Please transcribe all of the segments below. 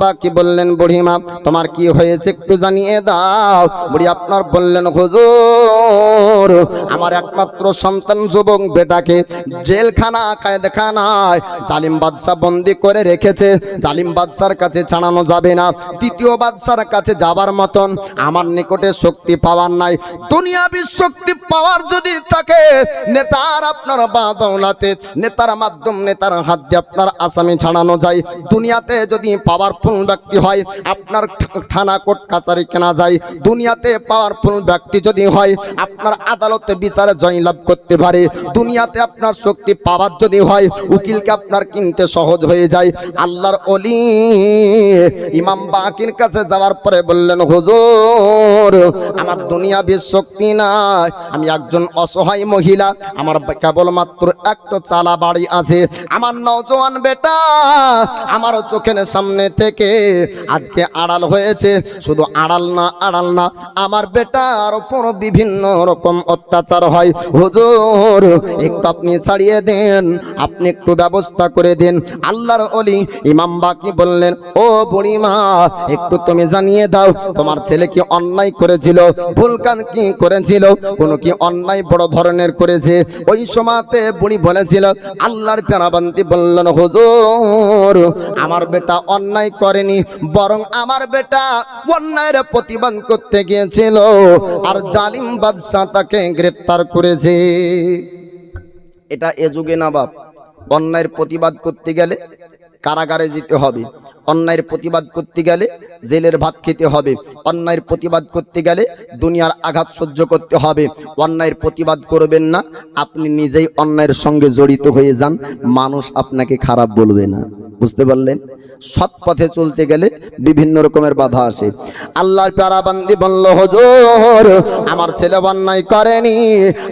বাকি বললেন বুড়িমা তোমার কি হয়েছে একটু জানিয়ে দাও। বুড়ি আপনার বললেন হুজুর আমার একমাত্র সন্তান যুবক বেটাকে জেলখানা, কায়দখানায় জালিম বাদশা বন্দি করে রেখেছে। জালিম বাদশার কাছে ছাড়ানো যাবে না। দ্বিতীয় বাদশার কাছে যাবার মতন আমার নিকটে শক্তি পাওয়ার নাই। দুনিয়াবি শক্তি পাওয়ার যদি থাকে, নেতার আপনার বাদৌলাতে নেতার মাধ্যম, নেতার হাত দিয়ে আপনার আসামি ছাড়ানো যায়। দুনিয়াতে যদি পাওয়ারফুল ব্যক্তি হয়, আপনার থানা কোর্ট, কাছারি কেনা যায়। দুনিয়াতে পাওয়ারফুল ব্যক্তি যদি হয় আপনার আদালতে বিচারে জয়লাভ করতে পারে। দুনিয়াতে আপনার শক্তি পাওয়ার যদি হয়, উকিলকে আপনার কিনতে সহজ হয়ে যায়। আল্লাহর অলি ইমাম বাকির কাছে যাওয়ার পরে বললেন, হুজুর, আমার দুনিয়া বেশ শক্তি নাই। আমি একজন অসহায় মহিলা। আমার কেবলমাত্র একটা চালা বাড়ি আছে। আমার নজওয়ান বেটা আমার চোখের সামনে থেকে আজকে আড়াল হয়েছে। শুধু আড়াল না আড়াল না, আমার বেটার উপর বিভিন্ন রকম অত্যাচার হয়। হুজুর, একটু আপনি ছাড়িয়ে দেন, আপনি একটু ব্যবস্থা করে দেন। আল্লাহর অলি ইমাম বাকি বললেন, ও বুড়িমা, একটু তুমি জানিয়ে দাও, তোমার ছেলে কি অন্যায় করেছিল? ভুল কান কি করেছিল? কোনো কি অন্যায় বড় ধরনের করেছে? ওই সময়তে বুড়ি বলেছিল, আল্লাহর পেনাবান্তি বললেন, হুজুর, আমার বেটা অন্যায় করেনি, বরং আমার বেটা অন্যায়ের প্রতিবাদ করতে গিয়েছিল। আর জালিম বাদশাহ তাকে গ্রেফতার করেছে। এটা এ যুগে না বাপ। অন্যায়ের প্রতিবাদ করতে গেলে কারাগারে যেতে হবে। অন্যায়ের প্রতিবাদ করতে গেলে জেলের ভাত খেতে হবে। অন্যায়ের প্রতিবাদ করতে গেলে দুনিয়ার আঘাত সহ্য করতে হবে। অন্যায়ের প্রতিবাদ করবেন না, আপনি নিজেই অন্যায়ের সঙ্গে জড়িত হয়ে যান। মানুষ আপনাকে খারাপ বলবে না। বুঝতে পারলেন? সৎ পথে চলতে গেলে বিভিন্ন রকমের বাধা আসে। আল্লাহর প্যারাবান্দি বলল, হজুর, আমার ছেলে অন্যায় করেনি,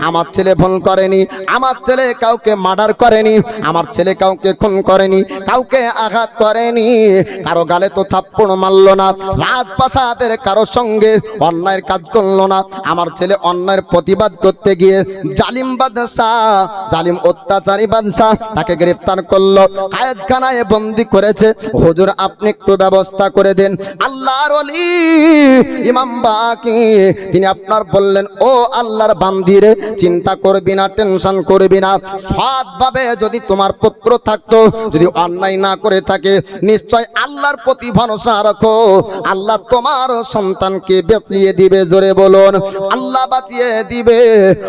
আমার ছেলে ভুল করেনি, আমার ছেলে কাউকে মার্ডার করেনি, আমার ছেলে কাউকে খুন করেনি, কাউকে আঘাত করেনি, কারও গালে তো থাপ্পড় মারলো না রাজপ্রাসাদের কারও সঙ্গে অন্যায়ের কাজ করল না, আমার ছেলে অন্যায়ের প্রতিবাদ করতে গিয়ে জালিম বাদশাহ, জালিম অত্যাচারী বাদশাহ তাকে গ্রেফতার করল, কায়েদখানায় বন্দি করেছে। হুজুর, আপনি একটু ব্যবস্থা করে দেন। আল্লাহর অলি ইমাম বাকি, তিনি আপনার বললেন, ও আল্লাহর বান্দিরে চিন্তা করবি না, টেনশন করবি না। সৎভাবে যদি তোমার পুত্র থাকতো, যদি অন্যায় না করে থাকে, নিশ্চয় আল্লাহর প্রতি ভরসা রাখো। আল্লাহ তোমার সন্তানকে বেঁচিয়ে দিবে, জোরে বলুন। আল্লাহ বাঁচিয়ে দিবে।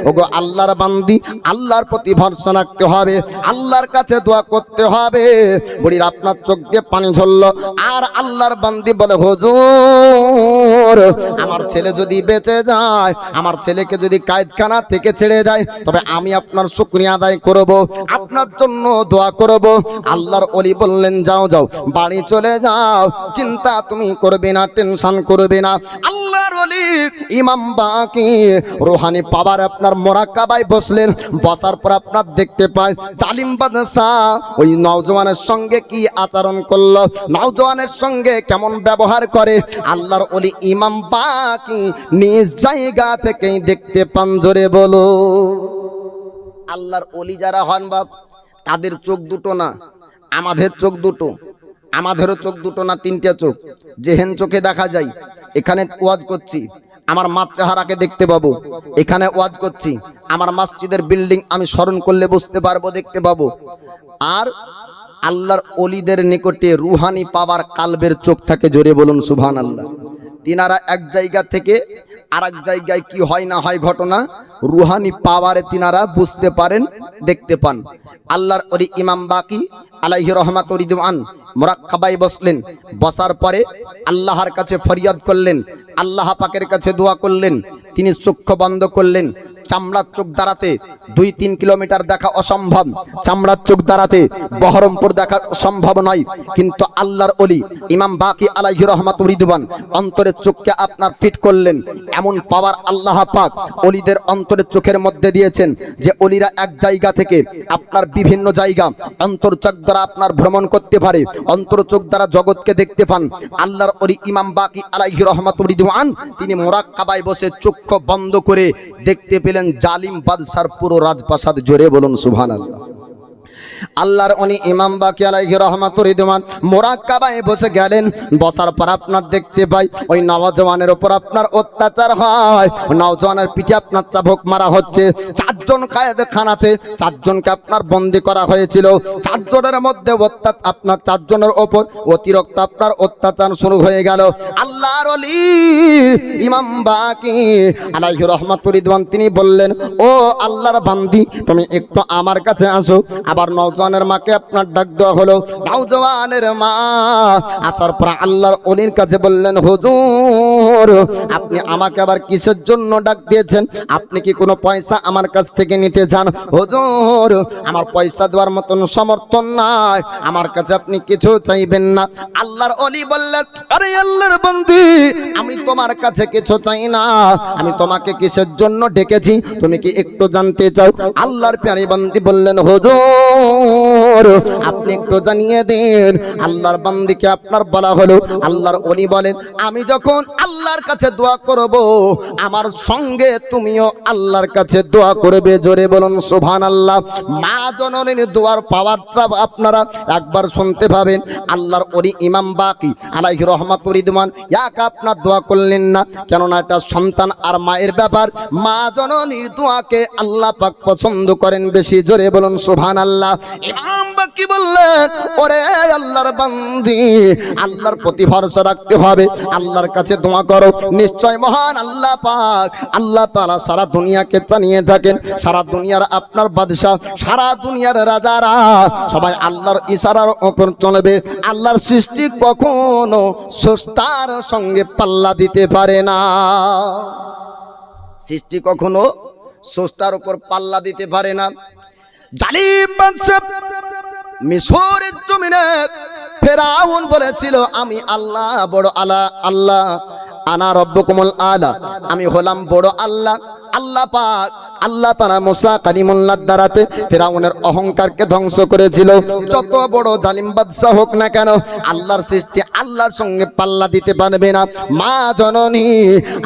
ওগো আল্লাহর বান্দি, আল্লাহর প্রতি ভরসা রাখতে হবে। আল্লাহর কাছে দোয়া করতে হবে। বুড়ির আপনার চোখ দিয়ে পানি ঝরলো। আর আল্লাহর বান্দি বলে, হুজুর, আমার ছেলে যদি বেঁচে যায়, আমার ছেলেকে যদি কায়দখানা থেকে ছেড়ে দেয়, তবে আমি আপনার শুক্রিয়া আদায় করব, আপনার জন্য দোয়া করব। আল্লাহর অলি বললেন, যাও যাও, বাড়ি চলে যাও, চিন্তা তুমি করবে না, টেনশন করবে না। আল্লাহর অলি ইমাম বাকি রোহানি পাবার আপনার মোরাকাবায় বসলেন। বসার পর আপনার দেখতে পায়, জালিম বাদশাহ ওই নওজওয়ানের সঙ্গে কি আচরণ করল? নওজওয়ানের সঙ্গে কেমন ব্যবহার করে? আল্লাহর অলি ইমাম বাকি নিজ জায়গা থেকেই দেখতে পান, জোরে বলো। আল্লাহর অলি যারা হন বাপ, তাদের চোখ দুটো না, আমাদের চোখ দুটো। আমাদেরও চোখ দুটো না, তিনটা চোখ। যেহেন চোখে দেখা যায়, এখানে ওয়াজ করছি, আমার মাছ চেহারাকে দেখতে পাবো। এখানে ওয়াজ করছি, আমার মসজিদের বিল্ডিং আমি স্মরণ করলে বুঝতে পারব, দেখতে পাবো। আর আল্লাহর অলিদের নিকটে রুহানি পাওয়ার কালবের চোখ থাকে, জোরে বলুন সুভান আল্লাহ তিনারা এক জায়গা থেকে আর জায়গায় কি হয় না হয় ঘটনা রুহানি পাওয়ারে তিনারা বুঝতে পারেন, দেখতে পান। আল্লাহর ওরি ইমাম বাকি আলাইহি রহমাত রিদওয়ান মোরাক্কাবাই বসলেন। বসার পরে আল্লাহর কাছে ফরিয়াদ করলেন, আল্লাহ পাকের কাছে দোয়া করলেন, তিনি চক্ষু বন্ধ করলেন। চামড়ার চোখ দাঁড়াতে দুই তিন কিলোমিটার দেখা অসম্ভব। চামড়ার চোখ দাঁড়াতে বহরমপুর দেখা সম্ভব নয়। কিন্তু আল্লাহর অলি ইমাম বাকি আলাইহি রহমাত রিদওয়ান অন্তরের চোখকে আপনার ফিট করলেন। এমন পাওয়ার আল্লাহ পাক অলিদের অন্তরের চোখের মধ্যে দিয়েছেন যে অলিরা এক জায়গা থেকে আপনার বিভিন্ন জায়গা অন্তর চোখ দ্বারা আপনার ভ্রমণ করতে পারে, অন্তর চোখ দ্বারা জগৎকে দেখতে পান। আল্লাহর অলি ইমাম বাকি আলাইহি রহমাত রিদওয়ান তিনি মোরাক্কাবায় বসে চক্ষু বন্ধ করে দেখতে পেলেন জালিম বাদশার পুরো রাজপ্রাসাদ জোরে বলুন সুবহানাল্লাহ। আল্লাহর উনি ইমাম বাকি আলাইহি রহমাতুর রিদওয়ান। মোরাক্কাবায় বসে গেলেন, বসার পর আপনার দেখতে পাই, ওই নওজওয়ানের উপর আপনার অত্যাচার হয়। নওজওয়ানের পিঠে আপনার চাবুক মারা হচ্ছে। চারজন খানাতে চারজনকে আপনার বন্দি করা হয়েছিল। চারজনের মধ্যে অত্যাচার আপনার চারজনের ওপর অতিরিক্ত আপনার অত্যাচার শুরু হয়ে গেল। আল্লাহর অলি ইমাম বাকি আলাইহি রহমাতুর রিদওয়ান, তিনি বললেন, ও আল্লাহর বান্দি, তুমি একটু আমার কাছে আসো। আবার নওজওয়ানের মাকে আপনার ডাক দেওয়া হলো। নওজওয়ানের মা। আসার পর আল্লাহর অলির কাছে বললেন, হুজুর, আপনি আমাকে আবার কিসের জন্য ডাক দিয়েছেন? আপনি কি কোনো পয়সা আমার কাছ থেকে নিতে চান? হুজুর, আমার পয়সা দেওয়ার মতন সমর্থন নাই। আমার কাছে আপনি কিছু চাইবেন না। আল্লাহর অলি বললেন, আরে আল্লাহর বন্দি, আমি তোমার কাছে কিছু চাই না। আমি তোমাকে কিসের জন্য ডেকেছি? তুমি কি একটু জানতে চাও? আল্লাহর প্যারি বান্দি বললেন, হুজুর আপনি একটু জানিয়ে দিন, আল্লাহর বান্দিকে আপনার বলা হলো, আল্লাহর অলি বলেন, আমি যখন আল্লাহর কাছে দোয়া করব, আমার সঙ্গে তুমিও আল্লাহর কাছে দোয়া করবে। জোরে বলুন সুবহান আল্লাহ মা জননীর দোয়ার পাওয়ারটা আপনারা একবার শুনতে পাবেন। আল্লাহর অলি ইমাম বাকি, আলাইহি রহমাতুর রিদওয়ান। এক আপনার দোয়া করলেন না, কেননা এটা সন্তান আর মায়ের ব্যাপার। মা জননীর দোয়াকে আল্লাহ পাক পছন্দ করেন বেশি। জোরে বলুন সুবহান আল্লাহ আল্লাহর বান্দি, আল্লাহর প্রতি রাখতে হবে। আল্লাহর কাছে করো। মহান আল্লাহ পাক, আল্লাহ সারা দুনিয়াকে থাকেন। সারা দুনিয়ার আপনার সারা দুনিয়ার রাজারা। সবাই আল্লাহর ইশারার উপর চলবে। আল্লাহর সৃষ্টি কখনো স্রষ্টার সঙ্গে পাল্লা দিতে পারে না। সৃষ্টি কখনো স্রষ্টার উপর পাল্লা দিতে পারে না। জালিম বাদশাহ মিশরের জমিনে ফেরাউন বলেছিল, আমি আল্লাহ, বড় আলা, আল্লাহ। আনা রব্বকুমুল আলা। আমি হলাম বড় আল্লাহ। আল্লাহ পাক আল্লাহ তারা মুসা কালিমুল্লার দ্বারাতে ফেরাউনের অহংকারকে ধ্বংস করেছিল। যত বড় জালিম বাদশাহ হোক না কেন, আল্লাহর সৃষ্টি আল্লাহর সঙ্গে পাল্লা দিতে পারবে না। মা জননী,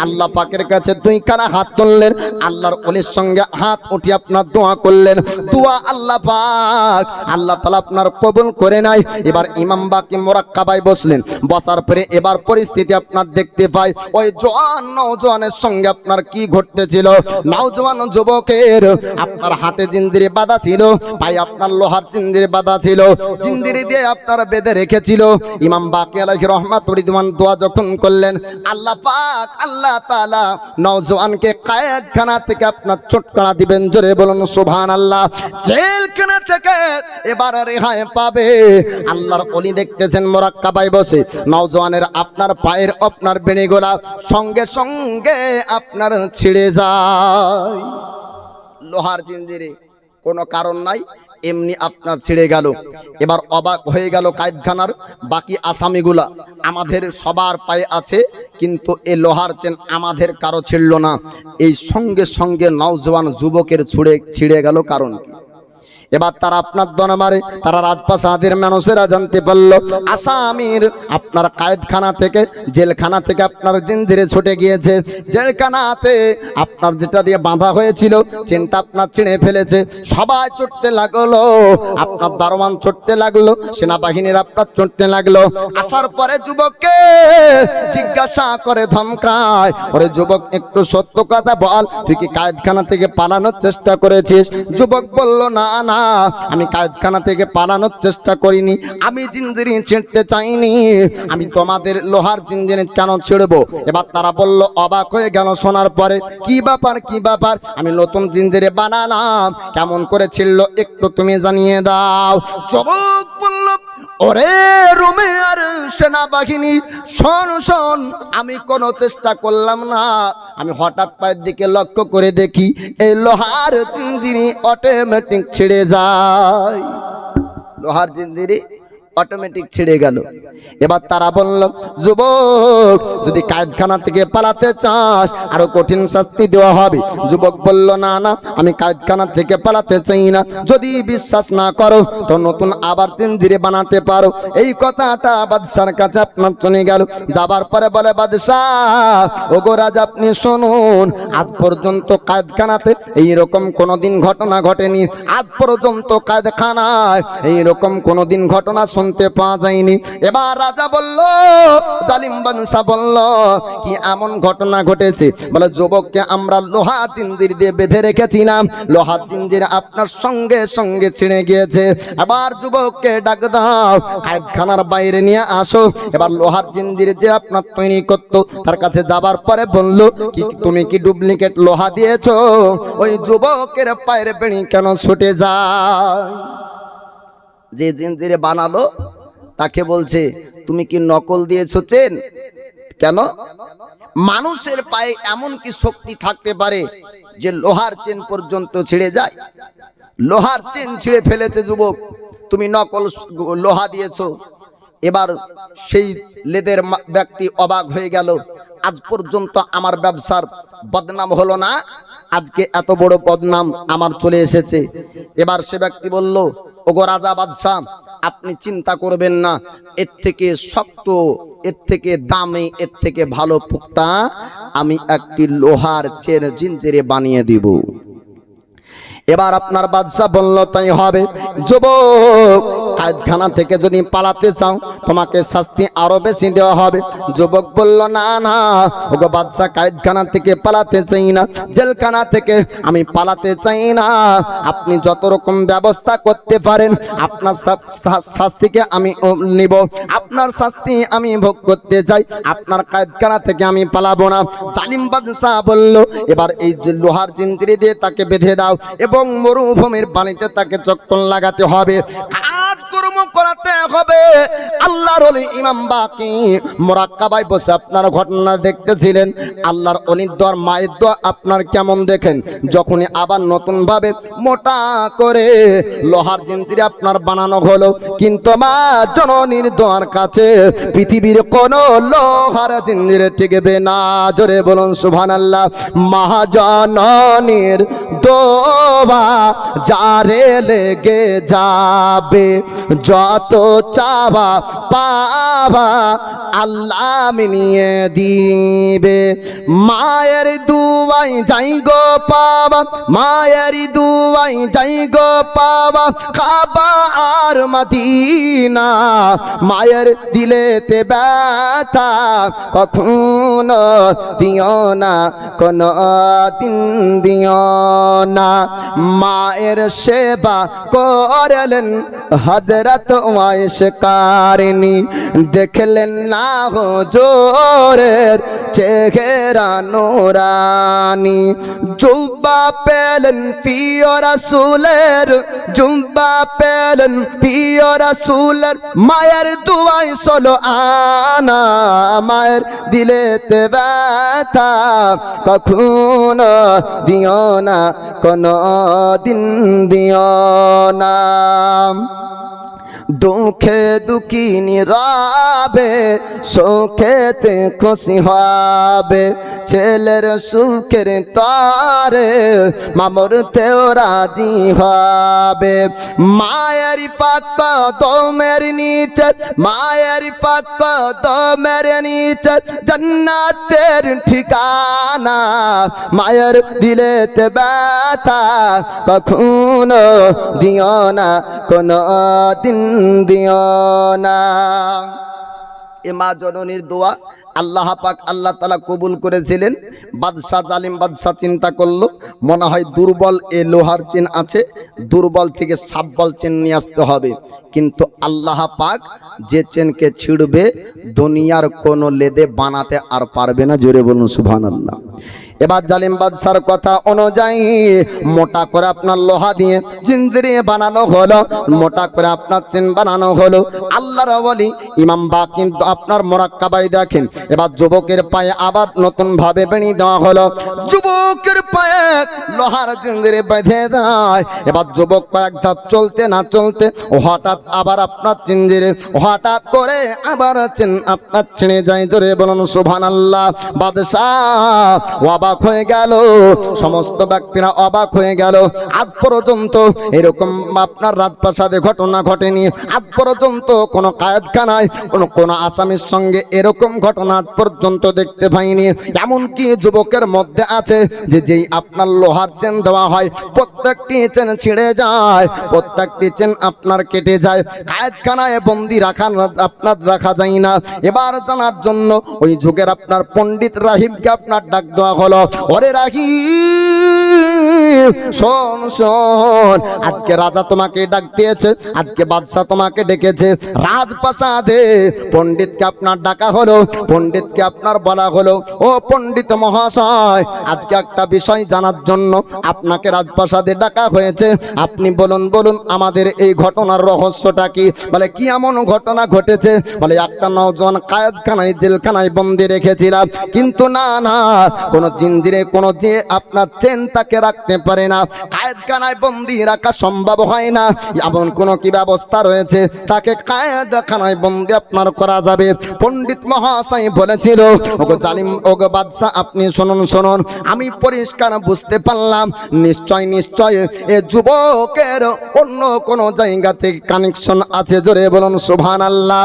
আল্লাহ পাকের কাছে দুই কানা হাত তুললেন, আল্লাহর অলির সঙ্গে হাত উঠে আপনার দোয়া করলেন। দোয়া আল্লাহ পাক, আল্লাহ তালা আপনার কবুল করে নাই। এবার ইমাম বাকি মোরাক্কাবাই বসলেন। বসার পরে এবার পরিস্থিতি আপনার দেখতে পাই। ওই জোয়ান নওজোয়ানের সঙ্গে আপনার কি ঘটতেছিল? নওজোয়ান যুবকের। আপনার হাতে জিন্দিরে বাধা ছিল, ভাই আপনার লোহার জিন্দিরে বাধা ছিল, জিন্দিরি দিয়ে আপনার বেঁধে রেখেছিল। ইমাম বাকি আলাইহি রহমাত রিদওয়ান দোয়া যখন করলেন, আল্লাহ পাক, আল্লাহ তাআলা নওজোয়ানকে কায়েদখানা থেকে আপনার চটকানা দিবেন, জোরে বলুন সুবহানাল্লাহ। জেলখানা থেকে এবার রেহাই পাবে। আল্লাহর অলি দেখতেছেন মোরাক্কাবাই বসে। নওজোয়ানের আপনার পায়ের, আপনার বেণীগোলা সঙ্গে সঙ্গে আপনার ছিঁড়ে যায়। লোহার জিঞ্জিরে কোনো কারণ নাই, এমনি আপনার ছিঁড়ে গেল। এবার অবাক হয়ে গেল কায়দখানার বাকি আসামিগুলা। আমাদের সবার পায়ে আছে, কিন্তু এ লোহার চেন আমাদের কারও ছিঁড়ল না। এই সঙ্গে সঙ্গে নওজোয়ান যুবকের ছুড়ে ছিঁড়ে গেল কারণ কি? এবার তারা আপনার দনে মারে, তারা রাজপ্রাসাদের মানুষেরা জানতে পারল, আসামির আপনার কায়েদখানা থেকে, জেলখানা থেকে আপনার জিন ধীরে ছুটে গিয়েছে। জেলখানাতে আপনার যেটা দিয়ে বাঁধা হয়েছিল, চেনটা আপনার ছিঁড়ে ফেলেছে। সবাই চড়তে লাগল, আপনার দারোয়ান চড়তে লাগল, সেনাবাহিনীর আপনার চড়তে লাগল। আসার পরে যুবককে জিজ্ঞাসা করে ধমকায়, ওরে যুবক, একটু সত্য কথা বল, তুই কি কায়েদখানা থেকে পালানোর চেষ্টা করেছিস? যুবক বলল, না না আমি কায়দখানা থেকে পালানোর চেষ্টা করিনি। আমি জিঞ্জিরি ছিঁড়তে চাইনি। আমি তোমাদের লোহার জিঞ্জিরি কেন ছিঁড়বো? এবার তারা বলল, অবাক হয়ে গেল শোনার পরে, কি ব্যাপার কি ব্যাপার? আমি নতুন জিঞ্জিরে বানালাম। কেমন করে ছিড়লো একটু তুমি জানিয়ে দাও। যুবক বলল ওরে রুমে আর সেনাবাহিনী, শোন শোন, আমি কোনো চেষ্টা করলাম না। আমি হঠাৎ পায়ের দিকে লক্ষ্য করে দেখি, এই লোহার জিঞ্জিরি অটোমেটিক ছিঁড়ে যায়। লোহার জিঞ্জিরি অটোমেটিক ছেড়ে গেল। এবার তারা বলল, যুবক, যদি কায়দখানা থেকে পালাতে চাস, আরও কঠিন শাস্তি দেওয়া হবে। যুবক বলল, না না, আমি কায়দখানা থেকে পালাতে চাই না। যদি বিশ্বাস না করো, তো নতুন আবার তিনজিরে বানাতে পারো। এই কথাটা বাদশার কাছে আপনার চলে গেল। যাবার পরে বলে, বাদশাহ, ওগো রাজা, আপনি শুনুন, আজ পর্যন্ত কায়দখানাতে এইরকম কোনোদিন ঘটনা ঘটেনি। আজ পর্যন্ত কায়দখানায় এইরকম কোনোদিন ঘটনা শুনতে পাওয়া যায়নি। এবার রাজা বলল, জালিম বাদশাহ বলল, কি এমন ঘটনা ঘটেছে? বলে, যুবককে আমরা লোহা চিন্দির দিয়ে বেঁধে রেখেছিলাম। লোহার চিঞ্জির আপনার সঙ্গে সঙ্গে ছিঁড়ে গিয়েছে। আবার যুবককে ডাক দাও কায়দখানার বাইরে নিয়ে আসো। এবার লোহার চিঞ্জির যে আপনার তৈরি করতো, তার কাছে যাবার পরে বলল, কি, তুমি কি ডুপ্লিকেট লোহা দিয়েছ? ওই যুবকের পায়ের বেড়ি কেন ছুটে যায়? যে জিঞ্জিরে বানালো, তাকে বলছে, তুমি কি নকল দিয়েছ চেন? কেন? মানুষের পায়ে এমন কি শক্তি থাকতে পারে যে লোহার চেন পর্যন্ত ছিঁড়ে যায়? লোহার চেন ছিঁড়ে ফেলেছে যুবক, তুমি নকল লোহা দিয়েছ। এবার সেই লেদের ব্যক্তি অবাক হয়ে গেল, আজ পর্যন্ত আমার ব্যবসার বদনাম হলো না? আজকে এত বড় বদনাম আমার চলে এসেছে। এবার সে ব্যক্তি বলল ওগো রাজা বাদশাহ, আপনি চিন্তা করবেন না, এর থেকে শক্ত, এর থেকে দামি, এর থেকে ভালো পুক্তা আমি একটি লোহার চেন জিঞ্জিরে বানিয়ে দিব। এবার আপনার বাদশাহ বলল, তাই হবে। যুবক কায়দখানা থেকে যদি পালাতে চাও, তোমাকে শাস্তি আরও বেশি দেওয়া হবে। যুবক বলল, না না, ওগো বাদশাহ কায়দখানা থেকে পালাতে চাই না, জেলখানা থেকে আমি পালাতে চাই না। আপনি যত রকম ব্যবস্থা করতে পারেন, আপনার শাস্তিকে আমি নিব। আপনার শাস্তি আমি ভোগ করতে চাই, আপনার কায়দখানা থেকে আমি পালাবো না। জালিম বাদশাহ বলল, এবার এই লোহার জিন্ত্রি দিয়ে তাকে বেঁধে দাও এবং মরুভূমির পানিতে তাকে চক্কর লাগাতে হবে। করাতে হবে। আল্লাহর অলি ইমাম বাকি। মোরাক্কাবাই বসে আপনার ঘটনা দেখতেছিলেন। আল্লাহর অলির দোয়ার মায়ের দোয়া আপনার কেমন দেখেন? যখনই আবার নতুন ভাবে মোটা করে লোহার জিন্ত্রি আপনার বানানো হলো, কিন্তু মা জননীর দোয়ার কাছে পৃথিবীর কোন লোহার জিন্দিরে টিকবে না। জোরে বলুন সুভান আল্লাহ মহাজননীর দোবা যারে লেগে যাবে, যত চাবা, পাবা, আল্লাহ মিলিয়ে দিবে। মায়ের দুয়াই যাই গো পাবা, মায়ের দুয়াই যাই গো পাবা খাবা আর মদিনা। মায়ের দিলেতে ব্যথা, কখনো দিও না, কোন দিন দিও না। মায়ের সেবা করলেন হজরত কারিনী। দেখলেন না জোরের চেহেরা নোরানি। জুব্বা পেলেন প্রিয় রাসূলের, জুব্বা পেলেন প্রিয় রাসূলের। মায়ের দুয়াই সলো আনা মায়ের দিলেতে ব্যথা কখনো দিও না কোনো দিন দিও না। দুঃখে দুঃখী নিরাবে, সুখেতে খুশি হবে। ছেলের সুখের তারে মামরতেও রাজি হবে। মায়ের পাক দমের নিচে, মায়ের পাক দমের নিচে জন্নাতের ঠিকানা। মায়ের দিলেতে ব্যথা কখনো দিও না কোনো দিন দিও না এ মা জননীর দোয়া আল্লাহ পাক আল্লাহ তালা কবুল করেছিলেন। বাদশাহ জালিম বাদশাহ চিন্তা করল, মনে হয় দুর্বল এ লোহার চেন আছে, দুর্বল থেকে সাব্বল চেন নিয়ে আসতে হবে। কিন্তু আল্লাহ পাক যে চেনকে ছিঁড়বে, দুনিয়ার কোনো লেদে বানাতে আর পারবে না। জোরে বলুন সুবহানাল্লাহ। এবার জালিম বাদশার কথা অনুযায়ী মোটা করে আপনার লোহা দিয়ে জিন্দিরি বানানো হলো, মোটা করে আপনার চেন বানানো হলো। আল্লাহর বলি ইমাম বা কিন্তু আপনার মোরাক্কাবাই দেখেন। এবার যুবকের পায়ে আবার নতুন ভাবে বেড়ি দেওয়া হলো। যুবকের পায়ে লোহার জিন্দিরে বেঁধে দেয়। এবার যুবক কয়েক ধাপ চলতে না চলতে হঠাৎ আবার আপনার চিঞ্জিরে হঠাৎ করে আবার চেন আপনার ছিঁড়ে যায়। জোরে বলুন সুভান আল্লাহ বাদশাহ অবাক হয়ে গেল। সমস্ত ব্যক্তিরা অবাক হয়ে গেল। আজ পর্যন্ত এরকম আপনার রাজপ্রাসাদে ঘটনা ঘটেনি। আজ পর্যন্ত কোনো কায়েদখানায়, কোনো কোনো আসামির সঙ্গে এরকম ঘটনা আজ পর্যন্ত দেখতে পাইনি। এমনকি যুবকের মধ্যে আছে যে যেই আপনার লোহার চেন দেওয়া হয়, প্রত্যেকটি চেন ছিঁড়ে যায়, প্রত্যেকটি চেন আপনার কেটে যায়। কায়েদখানায় বন্দি রাখা আপনার রাখা যায় না। এবার জানার জন্য ওই যুগের আপনার পণ্ডিত রাহিমকে আপনার ডাক দেওয়া হলো। ওরে রাহিম শোন শোন, আজকে রাজা তোমাকে ডাক দিয়েছে, আজকে বাদশাহ তোমাকে ডেকেছে। রাজপ্রাসাদে পণ্ডিতকে আপনার ডাকা হলো, পণ্ডিতকে আপনার বলা হলো, ও পণ্ডিত মহাশয়, আজকে একটা বিষয় জানার জন্য আপনাকে রাজপ্রাসাদে ডাকা হয়েছে। আপনি বলুন বলুন, আমাদের এই ঘটনার রহস্যটা কি? বলে, কি এমন ঘটনা ঘটেছে? বলে, একটা নওজোয়ান কায়েদখানায়, জেলখানায় বন্দি রেখেছিলাম। কিন্তু না না, কোনো জিঞ্জিরে কোনো যে আপনার চেন তাকে রাখতে পারে না। কায়েদখানায় বন্দি রাখা সম্ভব হয় না। এমন কোনো কি ব্যবস্থা রয়েছে? তাকে কায়েদখানায় বন্দি আপনার করা যাবে। পণ্ডিত মহাশয় বলেছিল, ওগো জালিম, ওগো বাদশাহ, আপনি শুনুন শুনুন। আমি পরিষ্কার বুঝতে পারলাম। নিশ্চয় নিশ্চয়, এ যুবকের অন্য কোনো জায়গা থেকে কানেকশন আছে। জোরে বলুন সুভান আল্লাহ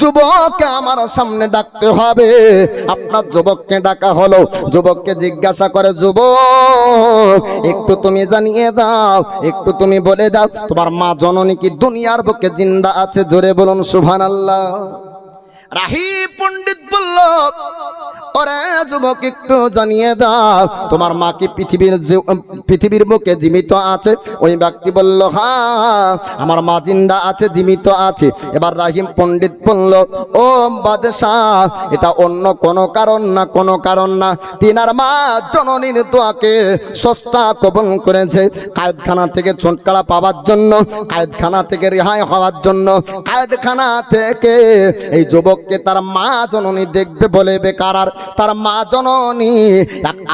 যুবককে আমার সামনে ডাকতে হবে। আপনার যুবককে ডাকা হলো। যুবককে জিজ্ঞাসা করে, যুবক, একটু তুমি জানিয়ে দাও, একটু তুমি বলে দাও, তোমার মা জননী কি দুনিয়ার বুকে জিন্দা আছে? জোরে বলুন সুভান আল্লাহ রাহি পণ্ডিত বলল যুবক, একটু জানিয়ে দাও, তোমার মা কি পৃথিবীর পৃথিবীর বুকে জীবিত আছে? ওই ব্যক্তি বলল হ্যাঁ আমার মা জিন্দা আছে, জীবিত আছে। এবার রাহিম পণ্ডিত বলল, ও বাদশাহ, এটা অন্য কোনো কারণ না, কোনো কারণ না। তিনার মা জননীর দোয়াকে সস্তা কবল করেছে কায়েদখানা থেকে ছুটকারা পাওয়ার জন্য, কায়েদখানা থেকে রেহাই হওয়ার জন্য। কায়েদখানা থেকে এই যুবককে তার মা জননী দেখবে বলে বেকার। আর তার মা জননী।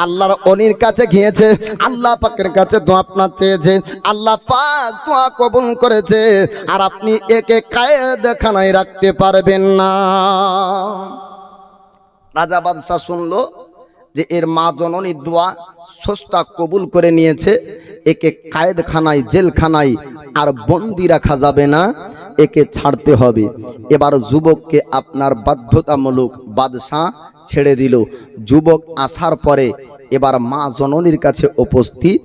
আল্লাহর অনির কাছে গিয়েছে, আল্লাহ পাকের কাছে দোয়া আপনার চেয়েছে, আল্লাহ পাক দোয়া কবুল করেছে, আর আপনি একে কায়েদখানায় রাখতে পারবেন না। রাজা বাদশাহ শুনলো যে এর মা জননীর দোয়া স্রষ্টা কবুল করে নিয়েছে, একে কায়েদখানায় জেলখানায় আর বন্দি রাখা যাবে না, একে ছাড়তে হবে। এবার যুবককে আপনার বাধ্যতামূলক বাদশাহ ছেড়ে দিল। যুবক আসার পরে এবার মা জননীর কাছে উপস্থিত।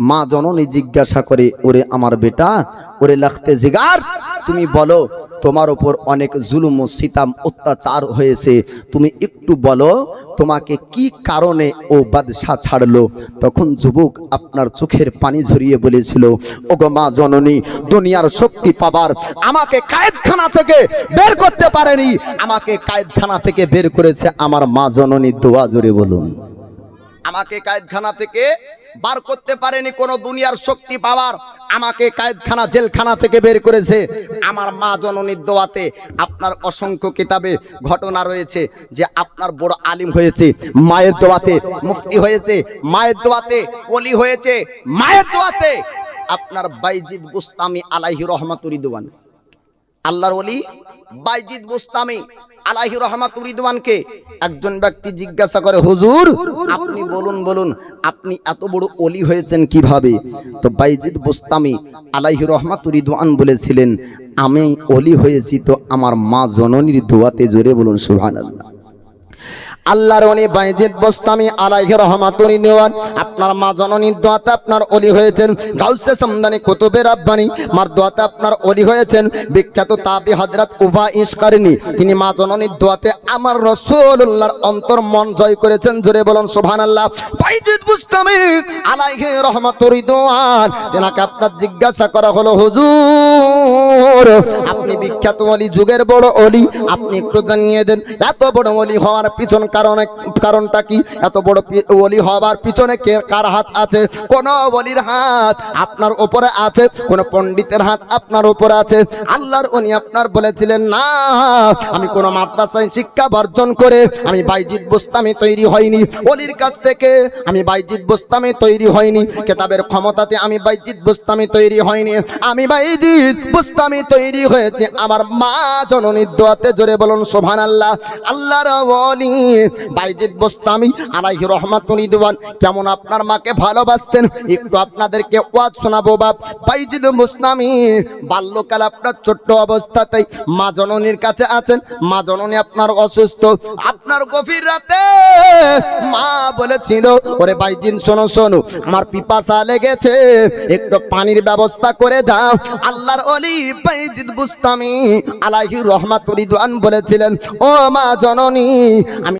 মা জননী জিজ্ঞাসা করে, ওরে আমার বেটা, ওরে লাখতে জিগার, তুমি বলো, তোমার ওপর অনেক জুলুম ও সিতাম অত্যাচার হয়েছে। তুমি একটু বলো, তোমাকে কি কারণে ও বাদশাহ ছাড়লো? তখন যুবক আপনার চোখের পানি ঝরিয়ে বলেছিল, ওগো মা জননী, দুনিয়ার শক্তি পাবার আমাকে কায়েদখানা থেকে বের করতে পারেনি। আমাকে কায়েদখানা থেকে বের করেছে আমার মা জননী। দোয়া জোরে বলুন। আমাকে কায়েদখানা থেকে বার করতে পারেনি কোনো দুনিয়ার শক্তি, পাওয়ার। আমাকে কায়েদখানা, জেলখানা থেকে বের করেছে। আমার মা জননীর দোয়াতে আপনার অসংখ্য কিতাবে ঘটনা রয়েছে যে আপনার বড় আলিম হয়েছে, মায়ের দোয়াতে মুফতি হয়েছে, মায়ের দোয়াতে অলি হয়েছে, মায়ের দোয়াতে আপনার বাইজিদ বুস্তামি আলাইহি রহমাতুরি দোয়ান আল্লাহর ওলি বাইজিদ বুস্তামি আলাহি রহমাত রিদওয়ানকে একজন ব্যক্তি জিজ্ঞাসা করে, হুজুর, আপনি বলুন বলুন, আপনি এত বড় অলি হয়েছেন কীভাবে? তো বাইজিদ বুস্তামি আলাহি রহমাত রিদওয়ান বলেছিলেন, আমি অলি হয়েছি তো আমার মা জননীর দোয়াতে জোরে বলুন, সুবহানাল্লাহ। আল্লাহর উনি বাইজিদ বস্তামি আলাইহি রহমাতুনি দেওয়ান আপনার মা জননীর দোয়াতে আপনার অলি হয়েছেন। গাউসে সমদানি কুতুবে রাব্বানি, মার দোয়াতে আপনার অলি হয়েছেন। বিখ্যাত তাবি হযরত উভা ইশকারিনী, তিনি মা জননীর দোয়াতে আমার রাসূলুল্লাহর অন্তর মন জয় করেছেন। জোরে বলুন, সুবহানাল্লাহ। বাইজিদ বস্তামি আলাইহি রহমাতুনি দেওয়ান তেনাকে আপনার জিজ্ঞাসা করা হলো, হুজুর, আপনি বিখ্যাত অলি, যুগের বড় অলি, আপনি একটু জানিয়ে দেন। এত বড় অলি হওয়ার পিছন কারণে কারণটা কি? এত বড় ওলি হবার পিছনে কে কার হাত আছে? কোন ওলির হাত আপনার উপরে আছে, কোন পণ্ডিতের হাত আপনার উপরে আছে। আল্লাহর উনি আপনার বলেছিলেন, না, আমি কোন মাদ্রাসায় শিক্ষা বর্জন করে আমি বাইজিৎ বুস্তামি তৈরি হয়নি ওলির কাছ থেকে আমি বাইজিৎ বুস্তামি তৈরি হয়নি কেতাবের ক্ষমতাতে আমি বাইজিৎ বুস্তামি তৈরি হয়নি আমি বাইজিৎ বুস্তামি তৈরি হয়েছে। আমার মা জননীর দোয়াতে জোরে বলুন সোভান আল্লাহ আল্লাহর ওলি বাইজিৎ বুস্তামি, আলাইহি রহমাতুল দিওয়ান কেমন আপনার মাকে ভালোবাসতেন? একটু আপনাদেরকে ওয়াজ শোনাবো বাপ। বাইজিদ মুসলামি বাল্যকাল আপনার ছোট্ট অবস্থাতেই মা জননীর কাছে আছেন। মা জননী আপনার অসুস্থ। আপনার গভীর রাতে মা বলেছিল, ওরে বাইজিন শোনো শোনো, আমার পিপাসা লেগেছে। একটু পানির ব্যবস্থা করে দাও। আল্লাহর অলি বাইজিদ বুস্তামি, আলাইহি রহমাতুল রিদওয়ান বলেছিলেন, ও মা জননী, আমি